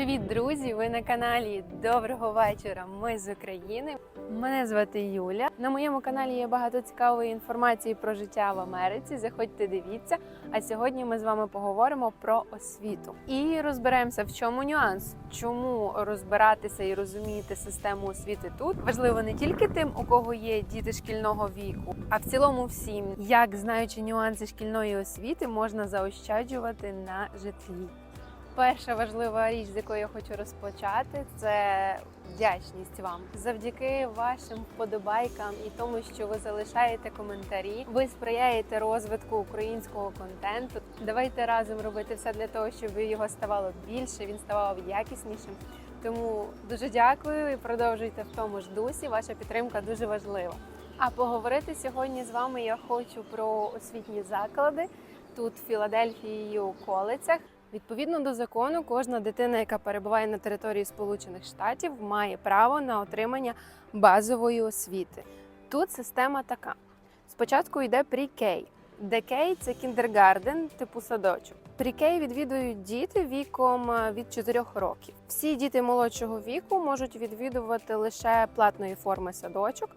Привіт, друзі! Ви на каналі Доброго вечора. Ми з України. Мене звати Юля. На моєму каналі є багато цікавої інформації про життя в Америці. Заходьте, дивіться. А сьогодні ми з вами поговоримо про освіту і розберемося, в чому нюанс, чому розбиратися і розуміти систему освіти тут важливо не тільки тим, у кого є діти шкільного віку, а в цілому всім, як знаючи нюанси шкільної освіти, можна заощаджувати на житлі. Перша важлива річ, з якої я хочу розпочати, це вдячність вам. Завдяки вашим вподобайкам і тому, що ви залишаєте коментарі, ви сприяєте розвитку українського контенту. Давайте разом робити все для того, щоб його ставало більше, він ставав якіснішим. Тому дуже дякую і продовжуйте в тому ж дусі. Ваша підтримка дуже важлива. А поговорити сьогодні з вами я хочу про освітні заклади тут, в Філадельфії, і у колицях. Відповідно до закону, кожна дитина, яка перебуває на території Сполучених Штатів, має право на отримання базової освіти. Тут система така: спочатку йде pre-K. Де-Кей – це кіндергарден, типу садочок. Pre-K відвідують діти віком е, від 4 років. Всі діти молодшого віку можуть відвідувати лише платної форми садочок.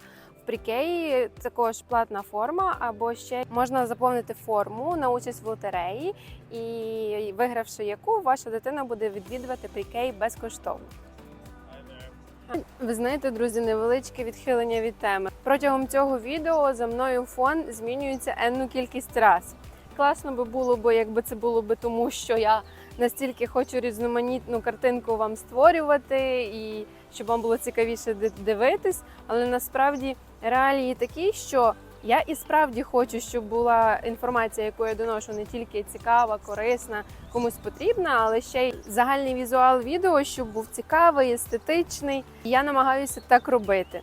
Прікеї також платна форма, або ще можна заповнити форму на участь в лотереї, і вигравши яку, ваша дитина буде відвідувати Прікей безкоштовно. Ви знаєте, друзі, невеличке відхилення від теми. Протягом цього відео за мною фон змінюється енну кількість раз. Класно би було якби це було б тому, що я настільки хочу різноманітну картинку вам створювати і щоб вам було цікавіше дивитись. Але насправді реалії такі, що я і справді хочу, щоб була інформація, яку я доношу, не тільки цікава, корисна, комусь потрібна, але ще й загальний візуал відео, щоб був цікавий, естетичний. Я намагаюся так робити.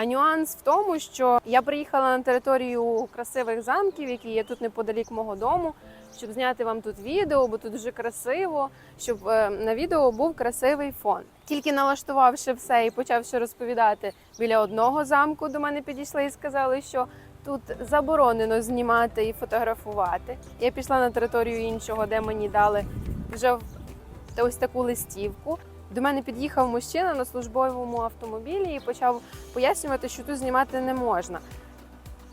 А нюанс в тому, що я приїхала на територію красивих замків, які є тут неподалік мого дому, щоб зняти вам тут відео, бо тут дуже красиво, щоб е, на відео був красивий фон. Тільки налаштувавши все і почавши розповідати біля одного замку, до мене підійшли і сказали, що тут заборонено знімати і фотографувати. Я пішла на територію іншого, де мені дали вже ось таку листівку. До мене під'їхав мужчина на службовому автомобілі і почав пояснювати, що тут знімати не можна.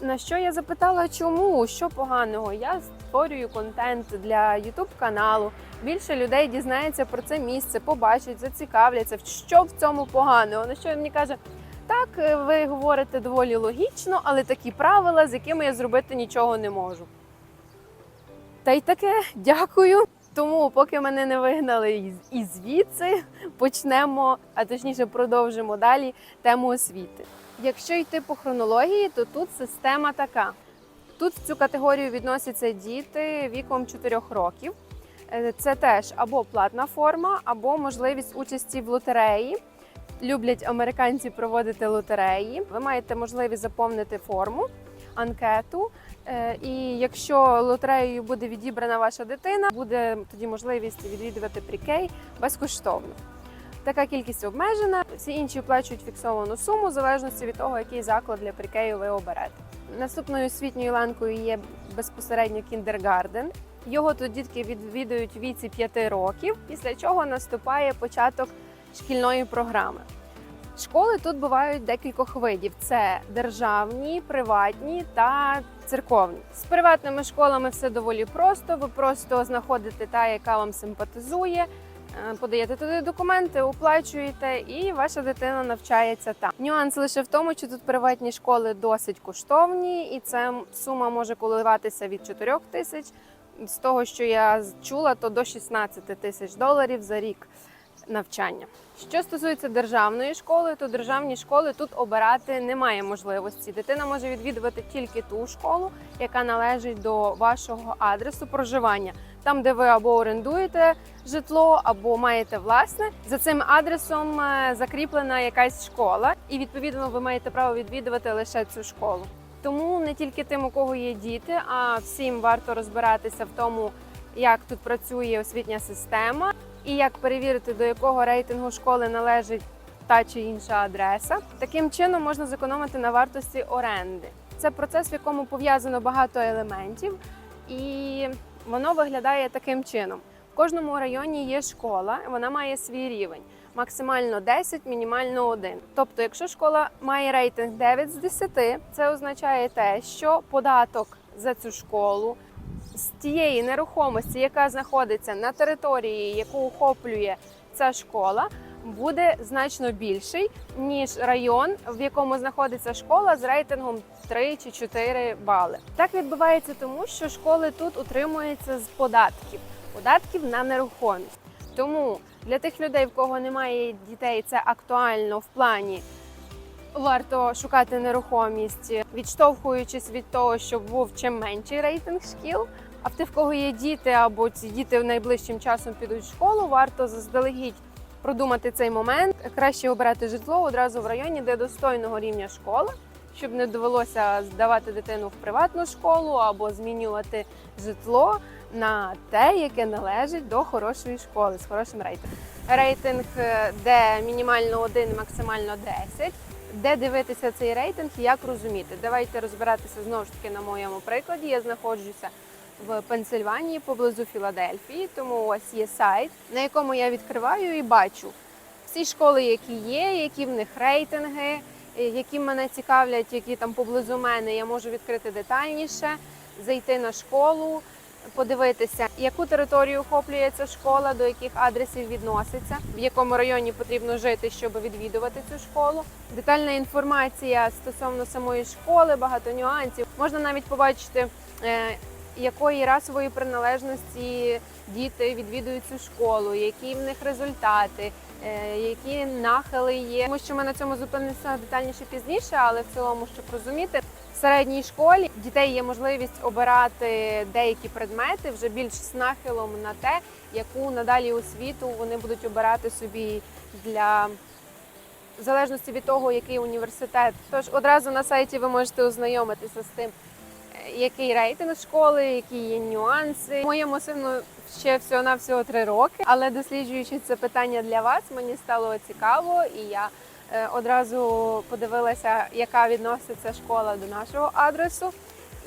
На що я запитала, чому, що поганого? Я створюю контент для youtube каналу. Більше людей дізнається про це місце, побачать, зацікавляться. Що в цьому поганого? На що він мені каже: так, е, ви говорите доволі логічно, але такі правила, з якими я зробити нічого не можу. Та й таке, дякую. Тому, поки мене не вигнали і звідси, почнемо, а точніше продовжимо далі тему освіти. Якщо йти по хронології, то тут система така: тут в цю категорію відносяться діти віком 4 років. Е, Це теж або платна форма, або можливість участі в лотереї. Люблять американці проводити лотереї. Ви маєте можливість заповнити форму, анкету. Е, І якщо лотереєю буде відібрана ваша дитина, буде тоді можливість відвідувати прикей безкоштовно. Така кількість обмежена. Всі інші оплачують фіксовану суму в залежності від того, який заклад для прикею ви оберете. Наступною освітньою ланкою є безпосередньо кіндергарден. Його тут дітки відвідують віці 5 років, після чого наступає початок шкільної програми. Школи тут бувають декількох видів: це державні, приватні та церковні. З приватними школами все доволі просто. Ви просто знаходите та, яка вам симпатизує. е, Подаєте туди документи, оплачуєте, і ваша дитина навчається там. Нюанс лише в тому, що тут приватні школи досить коштовні, і ця сума може коливатися від 4 тисяч. З того, що я чула, то до 16 тисяч доларів за рік навчання. Що стосується державної школи, то державні школи тут обирати немає можливості. Дитина може відвідувати тільки ту школу, яка належить до вашого адресу проживання, там, де ви або орендуєте житло, або маєте власне. За цим адресом е, закріплена якась школа, і відповідно ви маєте право відвідувати лише цю школу. Тому не тільки тим, у кого є діти, а всім варто розбиратися в тому, як тут працює освітня система, і як перевірити, до якого рейтингу школи належить та чи інша адреса. Таким чином можна зекономити на вартості оренди. Це процес, в якому пов'язано багато елементів, і воно виглядає таким чином. В кожному районі є школа, вона має свій рівень. Максимально 10, мінімально 1. Тобто, якщо школа має рейтинг 9 з 10, це означає те, що податок за цю школу з тієї нерухомості, яка знаходиться на території, яку охоплює ця школа, буде значно більший ніж район, в якому знаходиться школа з рейтингом 3 чи 4 бали. Так відбувається тому, що школи тут утримуються з податків, податків на нерухомість. Тому для тих людей, в кого немає дітей, це актуально в плані. Варто шукати нерухомість, відштовхуючись від того, щоб був чим менший рейтинг шкіл. А в тих, в кого є діти, або ці діти найближчим часом підуть в школу, варто заздалегідь продумати цей момент. Краще обирати житло одразу в районі, де достойного рівня школа, щоб не довелося здавати дитину в приватну школу або змінювати житло на те, яке належить до хорошої школи з хорошим рейтингом. Рейтинг, е, де мінімально 1, максимально 10. Де дивитися цей рейтинг і як розуміти? Давайте розбиратися знову ж таки на моєму прикладі. Я знаходжуся в Пенсильванії поблизу Філадельфії, тому ось є сайт, на якому я відкриваю і бачу всі школи, які є, які в них рейтинги, е, які мене цікавлять, які там поблизу мене. Я можу відкрити детальніше, зайти на школу, подивитися, яку територію охоплює ця школа, до яких адресів відноситься, в якому районі потрібно жити, щоб відвідувати цю школу. Детальна інформація стосовно самої школи, багато нюансів. Можна навіть побачити. Якої расової приналежності діти відвідують цю школу, які в них результати, е, які нахили є. Тому що ми на цьому зупинимося детальніше пізніше, але в цілому, щоб розуміти, в середній школі дітей є можливість обирати деякі предмети вже більш з нахилом на те, яку надалі освіту вони будуть обирати собі для. В залежності від того, який університет. Тож одразу на сайті ви можете ознайомитися з тим, який рейтинг школи, які є нюанси. Моєму сину ще всього на всього три роки, але досліджуючи це питання для вас, мені стало цікаво, і я е, одразу подивилася, яка відноситься школа до нашого адресу.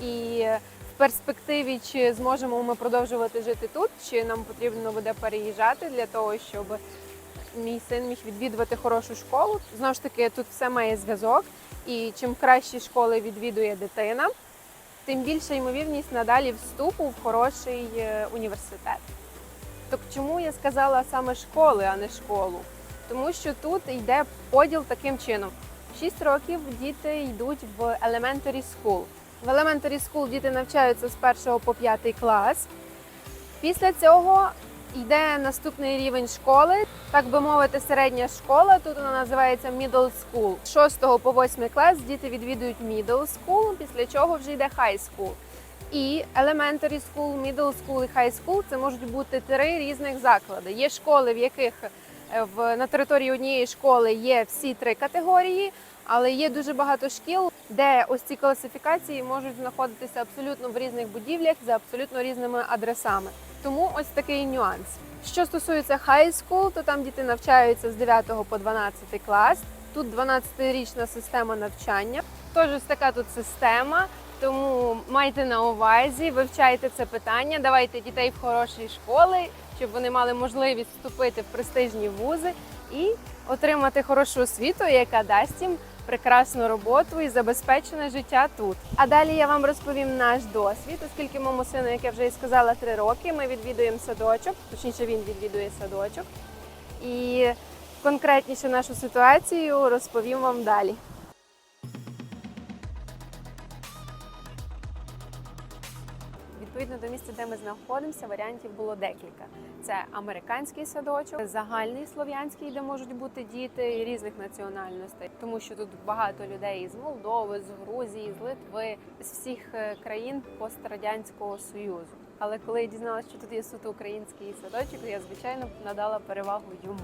І е, в перспективі, чи зможемо ми продовжувати жити тут, чи нам потрібно буде переїжджати для того, щоб мій син міг відвідувати хорошу школу. Знову ж таки, тут все має зв'язок, і чим кращі школи відвідує дитина, тим більша ймовірність надалі вступу в хороший е, університет. Так чому я сказала саме школи, а не школу? Тому що тут йде поділ таким чином: В 6 років діти йдуть в elementary school. В elementary school діти навчаються з 1 по 5 клас. Після цього йде наступний рівень школи, так би мовити, середня школа. Тут вона називається middle school. З 6 по 8 клас діти відвідують middle school, після чого вже йде high school. І elementary school, middle school і high school це можуть бути три різних заклади. Є школи, в яких е, на території однієї школи є всі три категорії, але є дуже багато шкіл, де ось ці класифікації можуть знаходитися абсолютно в різних будівлях за абсолютно різними адресами. Тому ось такий нюанс. Що стосується high school, то там діти навчаються з 9 по 12 клас. Тут 12-річна система навчання. Тож ось така тут система. Тому майте на увазі, вивчайте це питання, давайте дітей в хороші школи, щоб вони мали можливість вступити в престижні вузи і отримати хорошу освіту, яка дасть їм прекрасну роботу і забезпечене життя тут. А далі я вам розповім наш досвід, оскільки моєму сину, як я вже і сказала, три роки. Ми відвідуємо садочок, точніше він відвідує садочок. І конкретніше нашу ситуацію розповім вам далі. Відповідно до місця, де ми знаходимося, варіантів було декілька. Це американський садочок, загальний слов'янський, де можуть бути діти різних національностей, тому що тут багато людей з Молдови, з Грузії, з Литви, з всіх е, країн пострадянського союзу. Але коли я дізналася, що тут є суто український садочок, я звичайно надала перевагу йому.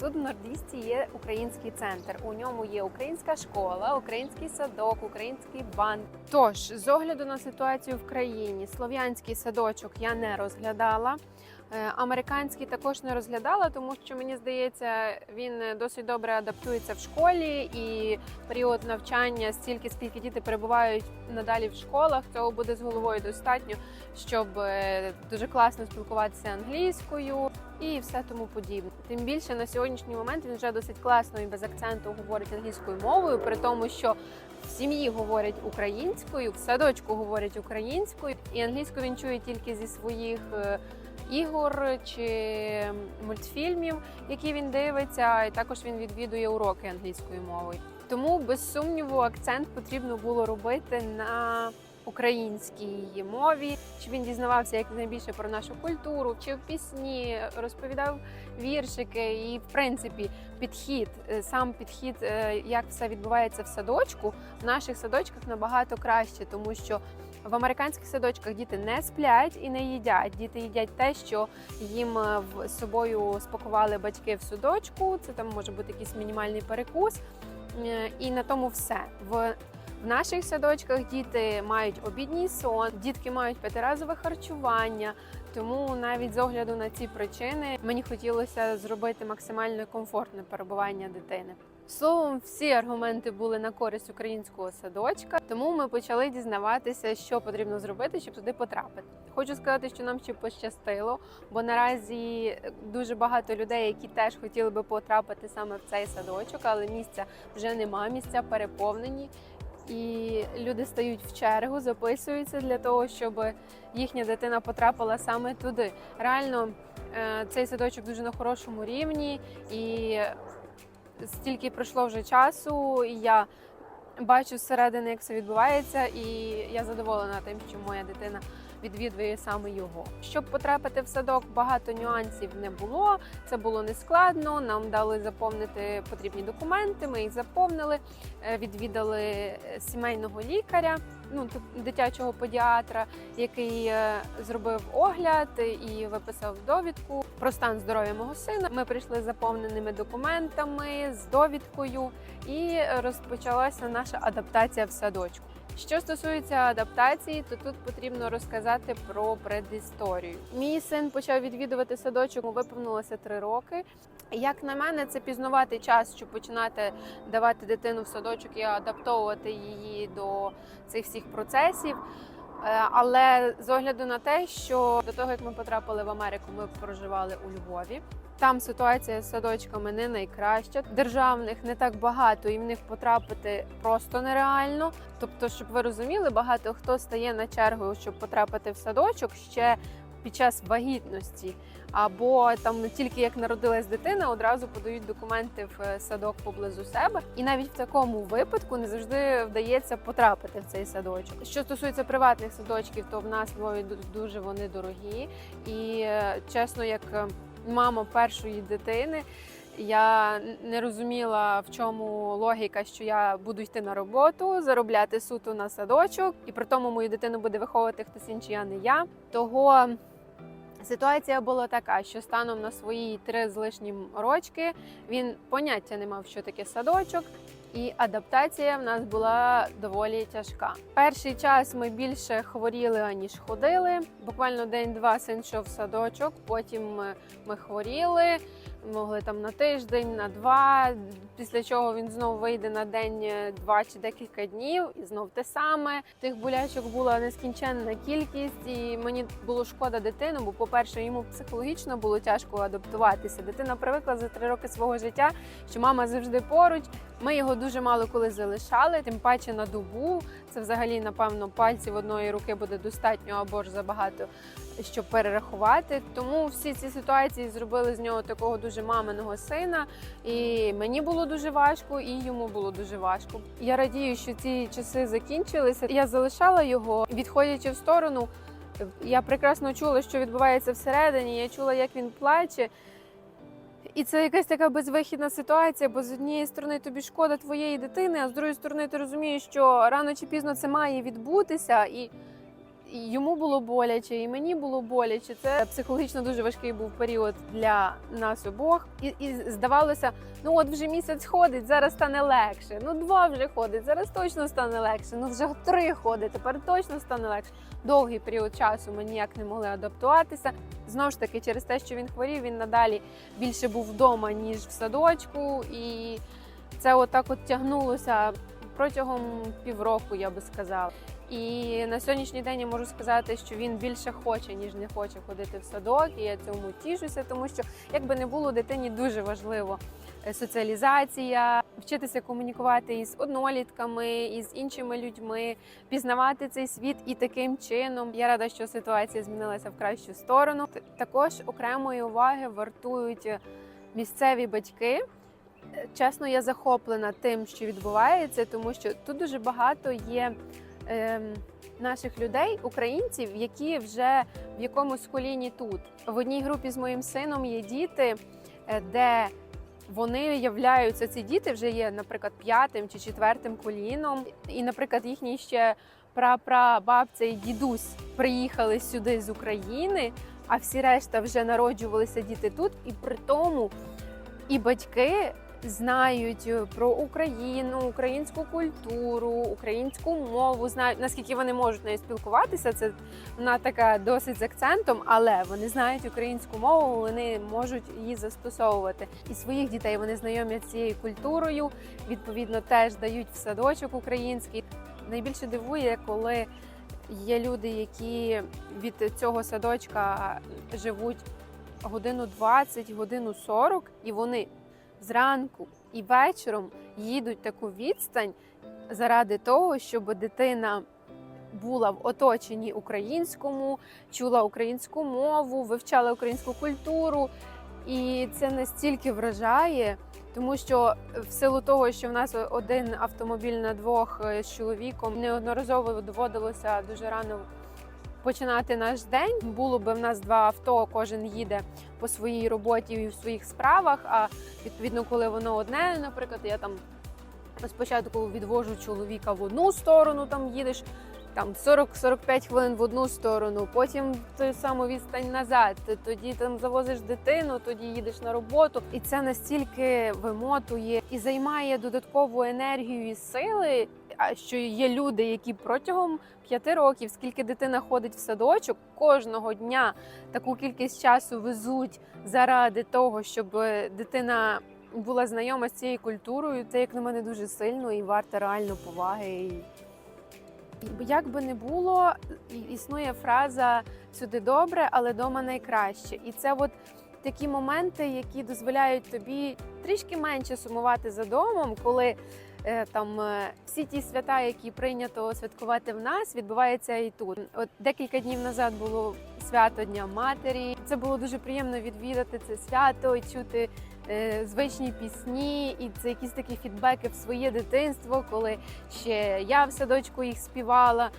Тут в Нордісті є український центр. У ньому є українська школа, український садок, український банк. Тож, з огляду на ситуацію в країні, слов'янський садочок я не розглядала. Е, Американський також не розглядала, тому що мені здається, він досить добре адаптується в школі і період навчання стільки, скільки діти перебувають надалі в школах, цього буде з головою достатньо, щоб е, дуже класно спілкуватися англійською і все тому подібне. Тим більше на сьогоднішній момент він вже досить класно і без акценту говорить англійською мовою, при тому, що в сім'ї говорять українською, в садочку говорять українською, і англійську він чує тільки зі своїх. е, Ігор чи мультфільмів, які він дивиться, і також він відвідує уроки англійської мови. Тому без сумніву акцент потрібно було робити на українській мові, щоб він дізнавався як найбільше про нашу культуру, вчив пісні, розповідав віршики, і в принципі підхід, е, сам підхід, е, як все відбувається в садочку, в наших садочках набагато краще, тому що в американських садочках діти не сплять і не їдять. Діти їдять те, що їм е, з собою спакували батьки в садочку. Це там може бути якийсь мінімальний перекус. І на тому все. В в наших садочках діти мають обідній сон, дітки мають п'ятиразове харчування. Тому навіть з огляду на ці причини мені хотілося зробити максимально комфортне перебування дитини. Словом, всі аргументи були на користь українського садочка, тому ми почали дізнаватися, що потрібно зробити, щоб туди потрапити. Хочу сказати, що нам ще пощастило, бо наразі дуже багато людей, які теж хотіли би потрапити саме в цей садочок, але місця вже нема, місця переповнені. І люди стають в чергу, записуються для того, щоб їхня дитина потрапила саме туди. Реально, е, цей садочок дуже на хорошому рівні, і стільки пройшло вже часу, і я бачу зсередини, як все відбувається, і я задоволена тим, що моя дитина відвідує саме його. Щоб потрапити в садок, багато нюансів не було. Це було нескладно. Нам дали заповнити потрібні документи. Ми їх заповнили, е, відвідали е, сімейного лікаря, ну дитячого педіатра, який е, зробив огляд і виписав довідку про стан здоров'я мого сина. Ми прийшли з заповненими документами, з довідкою, і розпочалася наша адаптація в садочку. Що стосується адаптації, то тут потрібно розказати про предісторію. Мій син почав відвідувати садочок, виповнилося три роки. Як на мене, це пізнувати час, щоб починати давати дитину в садочок і адаптовувати її до цих всіх процесів. Е, Але з огляду на те, що до того як ми потрапили в Америку, ми проживали у Львові. Там ситуація з садочками не найкраща. Державних не так багато, і в них потрапити просто нереально. Тобто, щоб ви розуміли, багато хто стає на чергу, щоб потрапити в садочок ще під час вагітності, або там не тільки як народилась дитина, одразу подають документи в е, садок поблизу себе. І навіть в такому випадку не завжди вдається потрапити в цей садочок. Що стосується приватних садочків, то в нас Львові дуже вони дорогі. І е, чесно, як е, мама першої дитини. Я не розуміла, в чому логіка, що я буду йти на роботу, заробляти суто на садочок, і при тому мою дитину буде виховувати хтось інший, а не я. Того ситуація була така, що станом на свої три з лишнім рочки він поняття не мав, що таке садочок. І адаптація в нас була доволі тяжка. Перший час ми більше хворіли аніж ходили. Буквально день-два син йшов в садочок. Потім ми, ми хворіли, могли там на тиждень, на два. Після чого він знову вийде на день, е, два чи декілька днів, і знов те саме. Тих болячок була нескінченна кількість, і мені було шкода дитину, бо, по-перше, йому психологічно було тяжко адаптуватися. Дитина привикла за три роки свого життя, що мама завжди поруч. Ми його дуже мало коли залишали, тим паче на добу. Це взагалі, напевно, пальців одної руки буде достатньо або ж забагато, щоб перерахувати. Тому всі ці ситуації зробили з нього такого дуже маминого сина. І мені було дуже важко, і йому було дуже важко. Я радію, що ці часи закінчилися. Я залишала його, відходячи в сторону. Я прекрасно чула, що відбувається всередині. Я чула, як він плаче. І це якась така безвихідна ситуація, бо з однієї сторони тобі шкода твоєї дитини, а з другої сторони ти розумієш, що рано чи пізно це має відбутися, і йому було боляче, і мені було боляче. Це психологічно дуже важкий був період для нас обох. І, і здавалося, ну от вже місяць ходить, зараз стане легше. Ну два вже ходить, зараз точно стане легше. Ну вже три ходить, тепер точно стане легше. Довгий період часу ми ніяк не могли адаптуватися. Знову ж таки, через те, що він хворів, він надалі більше був вдома ніж в садочку, і це отак от тягнулося протягом півроку, я би сказала. І на сьогоднішній день я можу сказати, що він більше хоче, ніж не хоче ходити в садок. І я цьому тішуся, тому що як би не було дитині дуже важливо е, соціалізація, вчитися комунікувати із однолітками, із іншими людьми, пізнавати цей світ і таким чином. Я рада, що ситуація змінилася в кращу сторону. Також окремої уваги вартують місцеві батьки. Е, Чесно, я захоплена тим, що відбувається, тому що тут дуже багато є наших людей, українців, які вже в якомусь коліні тут. В одній групі з моїм сином є діти, е, де вони являються ці діти вже є, наприклад, п'ятим чи четвертим коліном. І, наприклад, їхні ще прапрабабця і дідусь приїхали сюди з України, а всі решта вже народжувалися діти тут, і при тому і батьки знають е, про Україну, українську культуру, українську мову, знають наскільки вони можуть нею спілкуватися. Це вона така досить з акцентом, але вони знають українську мову, вони можуть її застосовувати. І своїх дітей вони знайомлять з цією культурою. Відповідно, теж дають в садочок український. Найбільше дивує, коли є люди, які від цього садочка живуть годину 20, годину 40, і вони зранку і вечором їдуть таку відстань заради того, щоб дитина була в оточенні українському, чула українську мову, вивчала українську культуру. І це настільки вражає, тому що в силу того, що в нас один автомобіль на двох е, з чоловіком неодноразово доводилося дуже рано починати наш день. Було би в нас два авто, кожен їде по своїй роботі і в своїх справах. А відповідно, коли воно одне, наприклад, я там спочатку відвожу чоловіка в одну сторону, там їдеш. Там 40-45 хвилин в одну сторону, потім ту саму відстань назад. Тоді там завозиш дитину, тоді їдеш на роботу, і це настільки вимотує і займає додаткову енергію і сили. Що є люди, які протягом п'яти років, скільки дитина ходить в садочок, кожного дня таку кількість часу везуть заради того, щоб дитина була знайома з цією культурою. Це як на мене дуже сильно і варте реально поваги. І Як би не було, існує фраза сюди добре, але дома найкраще. І це от такі моменти, які дозволяють тобі трішки менше сумувати за домом, коли е, там е, всі ті свята, які прийнято святкувати в нас, відбуваються і тут. От декілька днів назад було свято Дня Матері. Це було дуже приємно відвідати це свято і чути е, звичні пісні, і це якісь такі фідбеки в своє дитинство, коли ще я в садочку їх співала.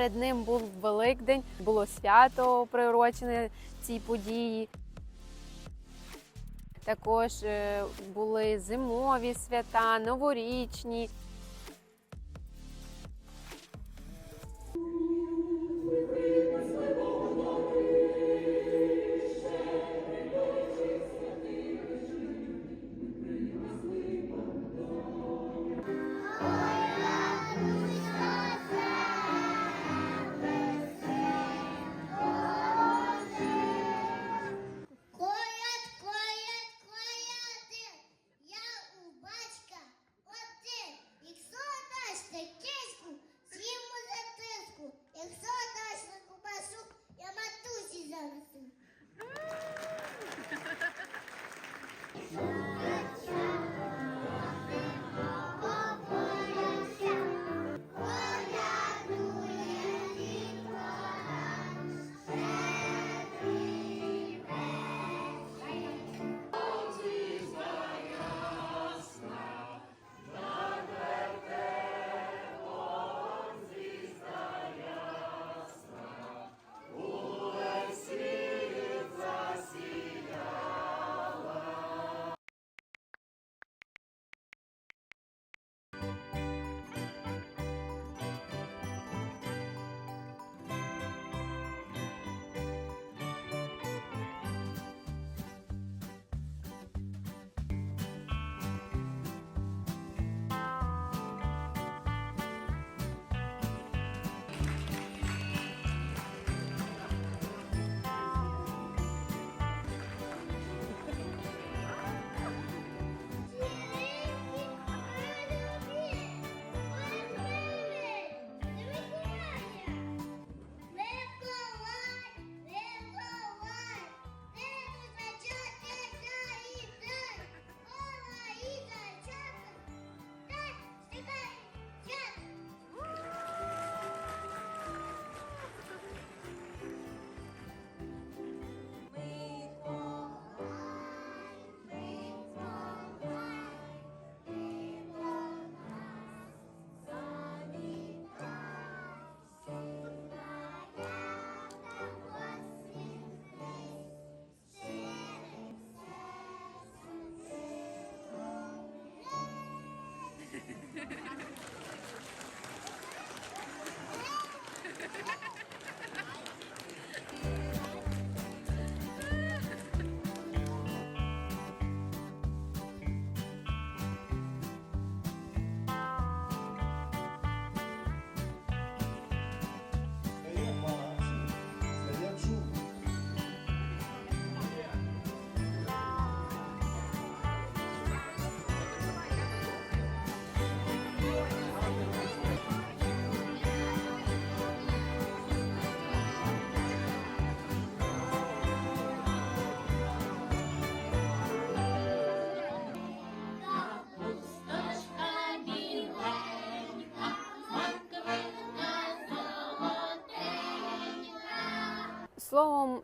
Перед ним був Великдень, було свято приурочене цій події. Також е, були зимові свята, новорічні.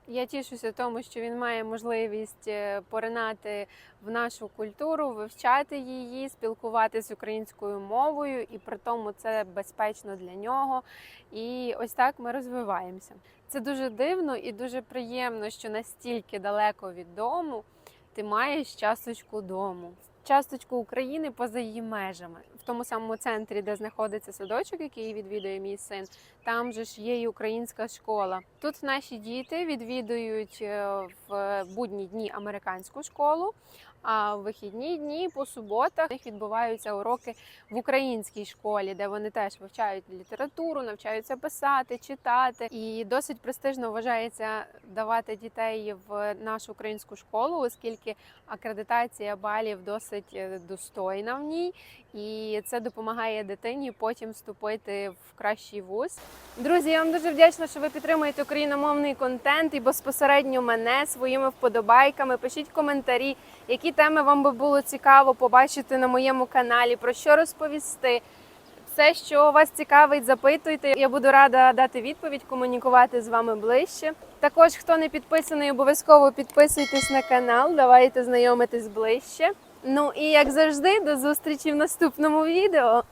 Я тішуся тому, що він має можливість е, поринати в нашу культуру, вивчати її, спілкуватися українською мовою, і при тому це безпечно для нього. І ось так ми розвиваємося. Це дуже дивно і дуже приємно, що настільки далеко від дому ти маєш часточку дому. Часточку України поза її межами, в тому самому центрі, де знаходиться садочок, який відвідує мій син, там же ж є і українська школа. Тут наші діти відвідують е, в будні дні американську школу, а в вихідні дні по суботах їх відбуваються уроки в українській школі, де вони теж вивчають літературу, навчаються писати, читати. І досить престижно вважається давати дітей в нашу українську школу, оскільки акредитація балів досить е, достойна в ній, і це допомагає дитині потім вступити в кращий вуз. Друзі, я вам дуже вдячна, що ви підтримуєте україномовний контент і безпосередньо мене своїми вподобайками. Пишіть коментарі, які теми вам би було цікаво побачити на моєму каналі, про що розповісти. Все, що вас цікавить, запитуйте. Я буду рада дати відповідь, комунікувати з вами ближче. Також, хто не підписаний, обов'язково підписуйтесь на канал, давайте знайомитись ближче. Ну і як завжди, до зустрічі в наступному відео.